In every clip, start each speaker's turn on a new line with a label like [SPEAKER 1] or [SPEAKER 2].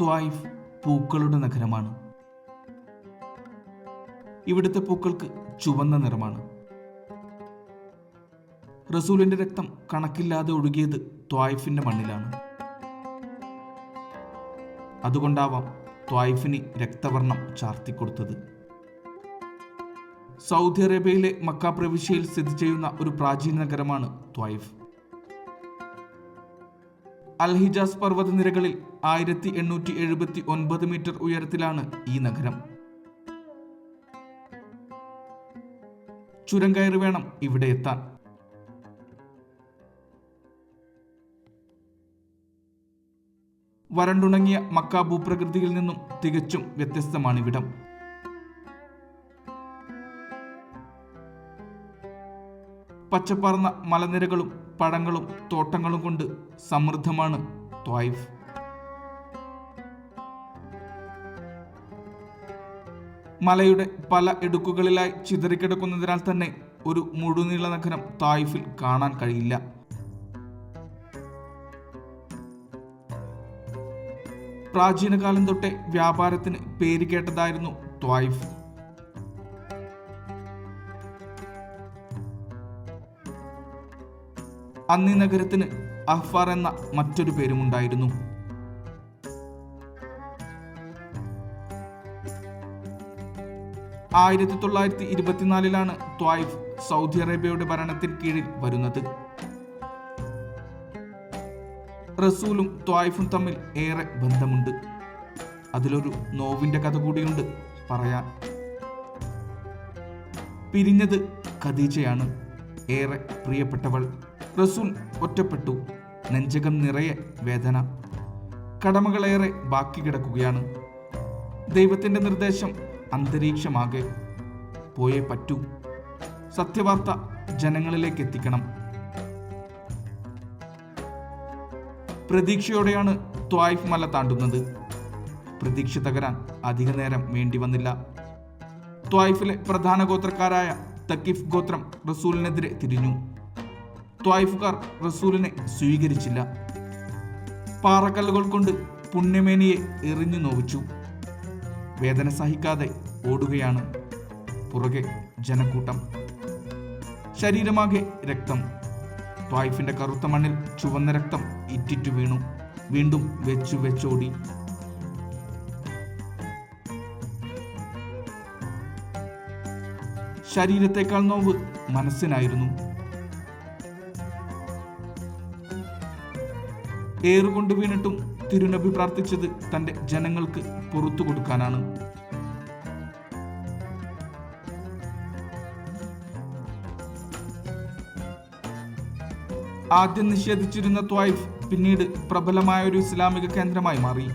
[SPEAKER 1] Taif പൂക്കളുടെ നഗരമാണ്. ഇവിടുത്തെ പൂക്കൾക്ക് ചുവന്ന നിറമാണ്. റസൂലിന്റെ രക്തം കണക്കില്ലാതെ ഒഴുകിയത് ത്വായിഫിന്റെ മണ്ണിലാണ്. അതുകൊണ്ടാവാം ത്വായിഫിന് രക്തവർണം ചാർത്തിക്കൊടുത്തത്. സൗദി അറേബ്യയിലെ മക്ക പ്രവിശ്യയിൽ സ്ഥിതി ചെയ്യുന്ന ഒരു പ്രാചീന നഗരമാണ് ത്വായിഫ്. അൽഹിജാസ് പർവതനിരകളിൽ ആയിരത്തി എണ്ണൂറ്റി എഴുപത്തി ഒൻപത് മീറ്റർ ഉയരത്തിലാണ് ഈ നഗരം. ചുരം കയറി വേണം ഇവിടെ എത്താൻ. വരണ്ടുണങ്ങിയ മക്ക ഭൂപ്രകൃതിയിൽ നിന്നും തികച്ചും വ്യത്യസ്തമാണിവിടം. പച്ചപ്പാർന്ന മലനിരകളും പഴങ്ങളും തോട്ടങ്ങളും കൊണ്ട് സമൃദ്ധമാണ് ത്വായിഫ് മലയുടെ പല ഇടുക്കുകളിലായി ചിതറിക്കിടക്കുന്നതിനാൽ തന്നെ ഒരു മുഴുനീള നഗരം തായിഫിൽ കാണാൻ കഴിയില്ല. പ്രാചീനകാലം തൊട്ടേ വ്യാപാരത്തിന് പേരുകേട്ടതായിരുന്നു ത്വായിഫ് അന്നീ നഗരത്തിന് അഹ്ഫാർ എന്ന മറ്റൊരു പേരുമുണ്ടായിരുന്നു ആയിരത്തി തൊള്ളായിരത്തി ഇരുപത്തിനാലിലാണ് ത്വായിഫ് സൗദി അറേബ്യയുടെ ഭരണത്തിന് കീഴിൽ വരുന്നത്. റസൂലും ത്വായിഫും തമ്മിൽ ഏറെ ബന്ധമുണ്ട്. അതിലൊരു നോവിന്റെ കഥ കൂടിയുണ്ട് പറയാൻ. പിരിഞ്ഞത് ഖദീജയാണ്. ഏറെ പ്രിയപ്പെട്ടവൾ. റസൂൽ ഒറ്റപ്പെട്ടു. നെഞ്ചകം നിറയെ വേദന. കടമകളേറെ ബാക്കി കിടക്കുകയാണ്. ദൈവത്തിന്റെ നിർദ്ദേശം അന്തരീക്ഷമാകെ പോയേ പറ്റൂ. സത്യവാർത്ത ജനങ്ങളിലേക്ക് എത്തിക്കണം. പ്രതീക്ഷയോടെയാണ് ത്വായിഫ് മല താണ്ടുന്നത്. പ്രതീക്ഷ തകരാൻ അധിക നേരം വേണ്ടി വന്നില്ല. ത്വായിഫിലെ പ്രധാന ഗോത്രക്കാരായ തക്കിഫ് ഗോത്രം റസൂലിനെതിരെ തിരിഞ്ഞു. ത്വായിഫുകാർ റസൂലിനെ സ്വീകരിച്ചില്ല. പാറക്കല്ലുകൾ കൊണ്ട് പുണ്യമേനിയെ എറിഞ്ഞു നോവിച്ചു. വേദന സഹിക്കാതെ ഓടുകയാണ് പുറകെ ജനക്കൂട്ടം. ശരീരമാകെ രക്തം. ത്വായിഫിന്റെ കറുത്ത മണ്ണിൽ ചുവന്ന രക്തം ഇറ്റിറ്റു വീണു. വീണ്ടും വെച്ചു വെച്ചോടി. ശരീരത്തെക്കാൾ നോവ് മനസ്സിനായിരുന്നു. ഏറുകൊണ്ട് വീണിട്ടും തിരുനബി പ്രാർത്ഥിച്ചത് തന്റെ ജനങ്ങൾക്ക് പുറത്തു കൊടുക്കാനാണ്. ആദ്യം നിഷേധിച്ചിരുന്ന ത്വൈഫ് പിന്നീട് പ്രബലമായ ഒരു ഇസ്ലാമിക കേന്ദ്രമായി മാറി.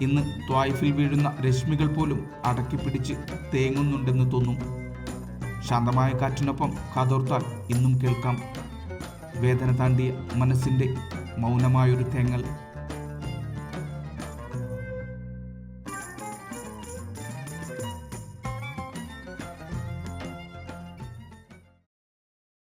[SPEAKER 1] ഇന്ന് ത്വായിഫിൽ വീഴുന്ന രശ്മികൾ പോലും അടക്കിപ്പിടിച്ച് തേങ്ങുന്നുണ്ടെന്ന് തോന്നും. ശാന്തമായ കാറ്റിനൊപ്പം കാതോർത്താൽ ഇന്നും കേൾക്കാം. വേദന താണ്ടിയ മനസ്സിന്റെ മൗനമായൊരു തേങ്ങൽ.